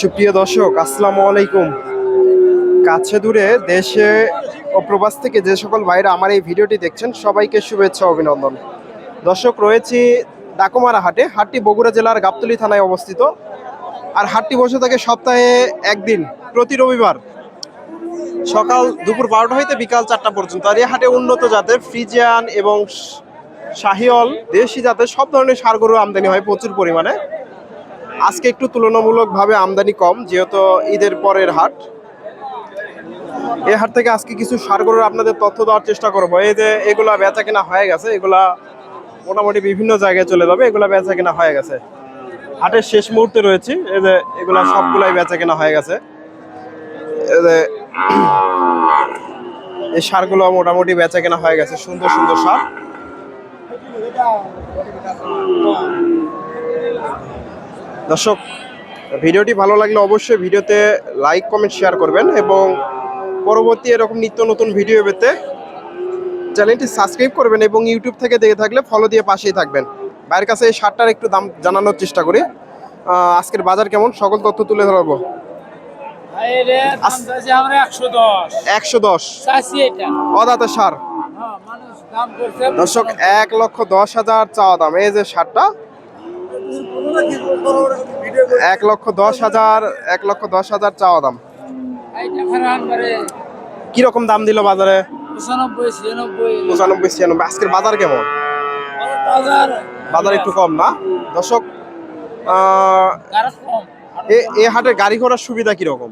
সুপ্রিয় দর্শক, আসসালামু আলাইকুম। কাছে দূরে দেশে ও প্রবাস থেকে যে সকল ভাইরা আমার এই ভিডিওটি দেখছেন, সবাইকে শুভেচ্ছা অভিনন্দন। দর্শক, রয়েছি ডাকুমারা হাটে, হাটটি বগুড়া জেলার গাবতলী থানায় অবস্থিত। আর হাটটি বসে থাকে সপ্তাহে একদিন, প্রতি রবিবার। সকাল দুপুর বারোটা হইতে বিকাল চারটা পর্যন্ত। আর এই হাটে উন্নত জাতের ফ্রিজিয়ান এবং শাহিওল, দেশি জাতের সব ধরনের সার গরু আমদানি হয় প্রচুর পরিমাণে। আজকে একটু তুলনামূলকভাবে আমদানি কম, যেহেতু ঈদের পরের হাট। এই হাট থেকে আজকে কিছু সার গরুর আপনাদের তথ্য দেওয়ার চেষ্টা করব। এই যে এগুলা বেচা কেনা হয়ে গেছে, এগুলা মোটামুটি বিভিন্ন জায়গায় চলে যাবে, এগুলা বেচা কেনা হয়ে গেছে। হাটের শেষ মুহূর্তে রয়েছে, এই যে এগুলা সবগুলাই বেচা কেনা হয়ে গেছে। এই সারগুলো মোটামুটি বেচা কেনা হয়ে গেছে, সুন্দর সুন্দর সার। দর্শক, ভিডিওটি ভালো লাগলে অবশ্যই ভিডিওতে লাইক কমেন্ট শেয়ার করবেন এবং পরবর্তী এরকম নিত্য নতুন ভিডিও পেতে চ্যানেলটি সাবস্ক্রাইব করবেন এবং ইউটিউব থেকে দেখে থাকলে ফলো দিয়ে পাশেই থাকবেন। বাইরের কাছে এই সারটার একটু দাম জানানোর চেষ্টা করি। আজকের বাজার কেমন? সকল তথ্য তুলে ধরবো আরে দাম চাইছে আমরা একশো দশ। অদাতে সার। হ্যাঁ, দর্শক এক লক্ষ দশ হাজার চাওয়া দাম। এই যে শার্টটা এক লক্ষ দশ হাজার এক লক্ষ দশ হাজার চাওয়া দাম। কীরকম দাম দিল বাজারে? পঁচানব্বই ছিয়ানব্বই। আজকের বাজার কেমন? বাজার একটু কম না? দর্শক এ হাটে গাড়ি ঘোড়ার সুবিধা কীরকম?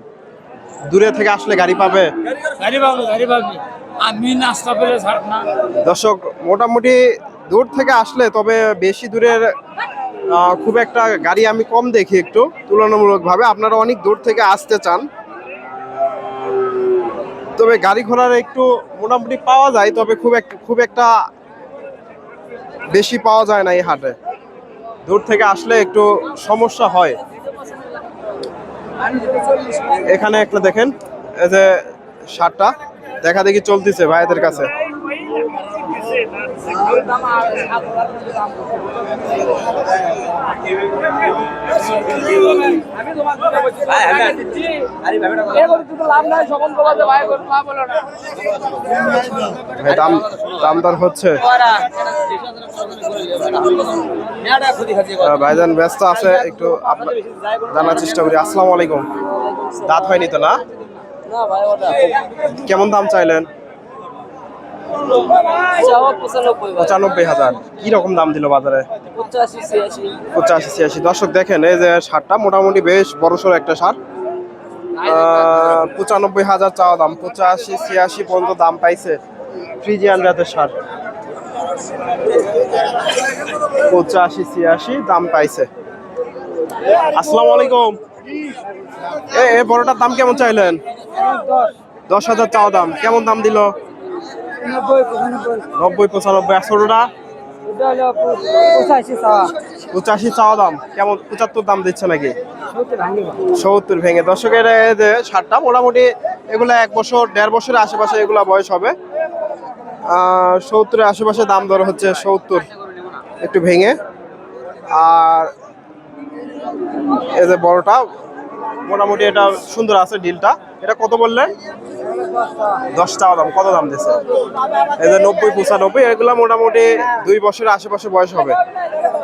দূরে থেকে আসলে গাড়ি পাবে? গাড়ি পাবো গাড়ি পাবি। আমি নাস্তা পেলে ছাড় না। দর্শক মোটামুটি দূর থেকে আসলে তবে বেশি দূরের খুব একটা গাড়ি আমি কম দেখি একটু তুলনামূলকভাবে। আপনারা অনেক দূর থেকে আসতে চান। তবে গাড়ি ঘোড়ার একটু মোটামুটি পাওয়া যায় তবে খুব একটা খুব একটা বেশি পাওয়া যায় না এই হাটে। দূর থেকে আসলে একটু সমস্যা হয়। এখানে একটা দেখেন এই যে শার্টটা দেখা দেখি চলতেছে ভাইদের কাছে। হচ্ছে? আহ, ভাইজান ব্যস্ত আছে একটু জানার চেষ্টা করি। আসসালামু আলাইকুম। দাঁত হয়নি তো না? কেমন দাম চাইলেন? পঁচানব্বই হাজার। কীরকম দাম দিল বাজারে? পঁচাশি ছিয়াশি। দর্শক দেখেন এই যে সারটা মোটামুটি বেশ বড়সড় একটা সার পঁচানব্বই হাজার চাওয়া দাম। পঁচাশি ছিয়াশি পর্যন্ত দাম পাইছে ফ্রিজিয়ান জাতের সার পঁচাশি ছিয়াশি দাম পাইছে। আসসালামু আলাইকুম। এ এ বড়টার দাম কেমন চাইলেন? দশ হাজার চাওয়া দাম। কেমন দাম দিল? নব্বই পঁচানব্বই আর ষোলোটা পঁচাশি চাওয়া। দাম। কেমন? পঁচাত্তর দাম দিচ্ছে নাকি? সত্তর ভেঙে। দর্শকের সারটা মোটামুটি এগুলো এক বছর দেড় বছরের আশেপাশে এগুলা বয়স হবে। সত্তরের আশেপাশে দাম দর হচ্ছে সত্তর। একটু ভেঙে। আর এই যে বড়টা মোটামুটি এটা সুন্দর আছে ডিলটা এটা কত বললেন? দশ টাকা দাম। কত দাম দিচ্ছে এই যে নব্বই পঁচানব্বই, এগুলো মোটামুটি দুই বছরের আশেপাশে বয়স হবে।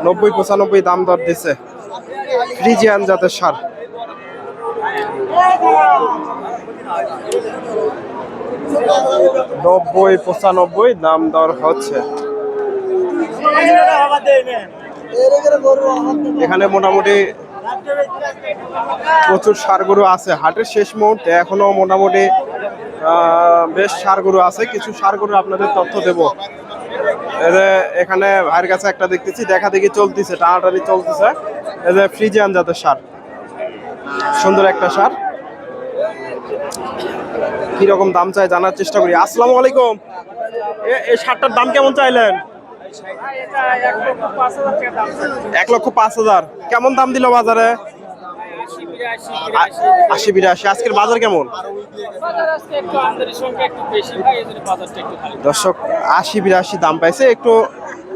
নব্বই পঁচানব্বই দাম দর দিচ্ছে ফ্রিজিয়ান জাতের সার। নব্বই পঁচানব্বই দাম দর হচ্ছে। এখানে মোটামুটি প্রচুর সার গরু আছে। হাটের শেষ মুহূর্তে এখনও মোটামুটি বেশ সার গরু আছে। কিছু সার গরু আপনাদের তথ্য দেব। এখানে ভাইয়ের কাছে একটা দেখতেছি, দেখা দেখি চলতেছে, টানাটানি চলতেছে। যে ফ্রিজিয়ান জাতের সার। সুন্দর একটা সার। কীরকম দাম চাই জানার চেষ্টা করি। আসসালামু আলাইকুম। এই সারটার দাম কেমন চাইলেন? এক লক্ষ পাঁচ হাজার। কেমন দাম দিল বাজারে? আশি বিরাশি। আজকের বাজার কেমন? দর্শক আশি বিরাশি দাম পাইছে। একটু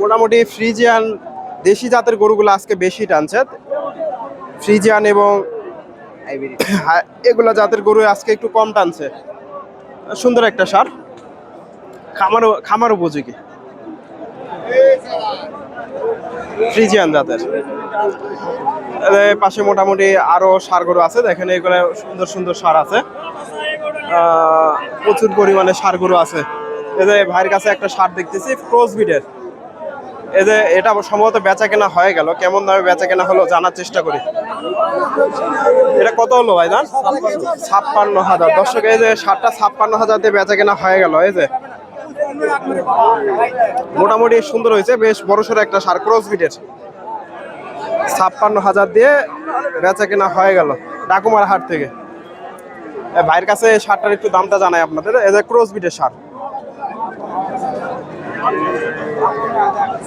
মোটামুটি ফ্রিজিয়ান দেশি জাতের গরুগুলো আজকে বেশি টানছে। ফ্রিজিয়ান এবং হ্যাঁ, এগুলা জাতের গরু আজকে একটু কম টানছে। সুন্দর একটা সার। খামার খামার উপযোগী। ফ্রিজিয়ান জাতের পাশে মোটামুটি আরও সার গরু আছে। দেখেন, এগুলো সুন্দর সুন্দর সার আছে। প্রচুর পরিমাণে সার গরু আছে। যে ভাইয়ের কাছে একটা সার দেখতেছি ক্রস বিডের এই যে এটা সম্ভবত বেচা কেনা হয়ে গেল। কেমন দামে বেচা কেনা হলো জানার চেষ্টা করি। এটা কত হলো ভাই জান? ছাপ্পান্ন হাজার। দর্শক, এই যে সারটা ছাপ্পান্ন হাজার দিয়ে বেচা কেনা হয়ে গেল। এই যে মোটামুটি সুন্দর হয়েছে, বেশ বড়সড় একটা সার ক্রস ছাপ্পান্ন হাজার দিয়ে বেচা কেনা হয়ে গেল ডাকুমার হাট থেকে। ভাইয়ের কাছে সারটার একটু দামটা জানাই আপনাদের। এই যে ক্রস বিটের শার্ট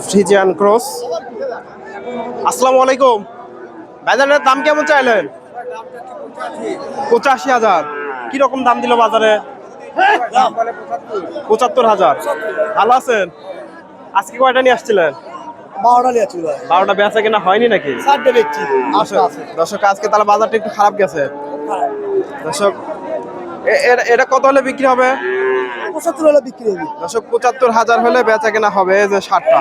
ফ্রিজিয়ান ক্রস আসসালামু আলাইকুম। বাজারের দাম কেমন চাইলেন? পঁচাশি হাজার। কি রকম দাম দিল বাজারে? পঁচাত্তর হাজার। ভালো আছেন? আজকে কয়টা নিয়ে আসছিলেন? বারোটা বারোটা বেচা কেনা হয়নি নাকি? চারটে দর্শক আজকে তাহলে বাজারটা একটু খারাপ গেছে। দর্শক এটা কত হলে বিক্রি হবে? পঁচাত্তর হলে বিক্রি হবে। দর্শক পঁচাত্তর হাজার হলে বেচা কেনা হবে এই যে সারটা।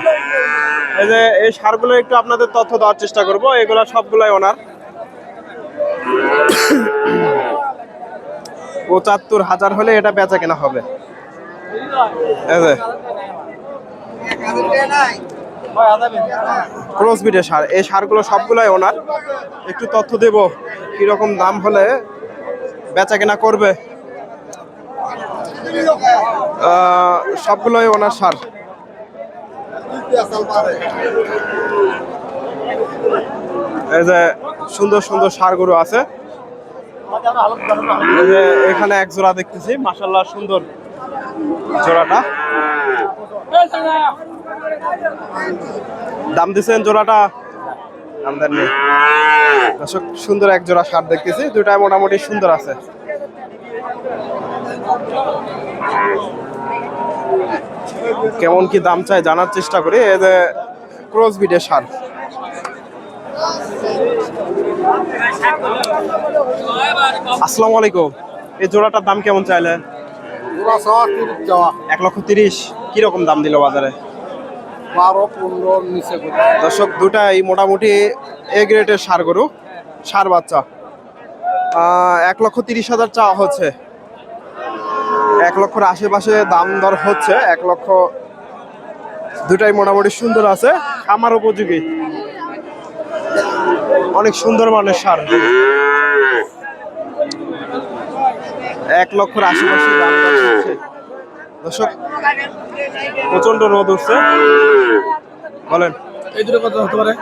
এই যে এই সারগুলো একটু আপনাদের তথ্য দেওয়ার চেষ্টা করব। এগুলা সবগুলাই ওনার। পঁচাত্তর হাজার হলে এটা বেচা কেনা হবে। যে। সার। এই সারগুলো সবগুলাই ওনার। একটু তথ্য দেব কীরকম দাম হলে বেচা কেনা করবে। সবগুলোই ওনার সার। এই যে সুন্দর সুন্দর সারগুলো আছে। এখানে এক জোড়া দেখতেছি মাসাল্লাহ সুন্দর জোড়াটা। দাম দিচ্ছেন জোড়াটা? দর্শক, সুন্দর এক জোড়া সার দেখতেছি দুটাই মোটামুটি সুন্দর আছে। কেমন কি দাম চাই জানার চেষ্টা করি ক্রস বিডের সার। আসসালামু আলাইকুম। এই জোড়াটার দাম কেমন যাওয়া এক লক্ষ তিরিশ। কীরকম দাম দিল বাজারে? বারো পনেরো নিচে দর্শক দুটাই মোটামুটি এ গ্রেডের সার গরু সার বাচ্চা। এক লক্ষ তিরিশ হাজার চাওয়া হচ্ছে। এক লক্ষর আশেপাশে দাম দর হচ্ছে। এক লক্ষ দুটাই মোটামুটি সুন্দর আছে। খামার উপযোগী। অনেক সুন্দর মানের সার। এক লক্ষর আশেপাশে দাম দর্শক প্রচণ্ড রোদ উঠছে। বলেন। এই দুটো কত হতে পারে?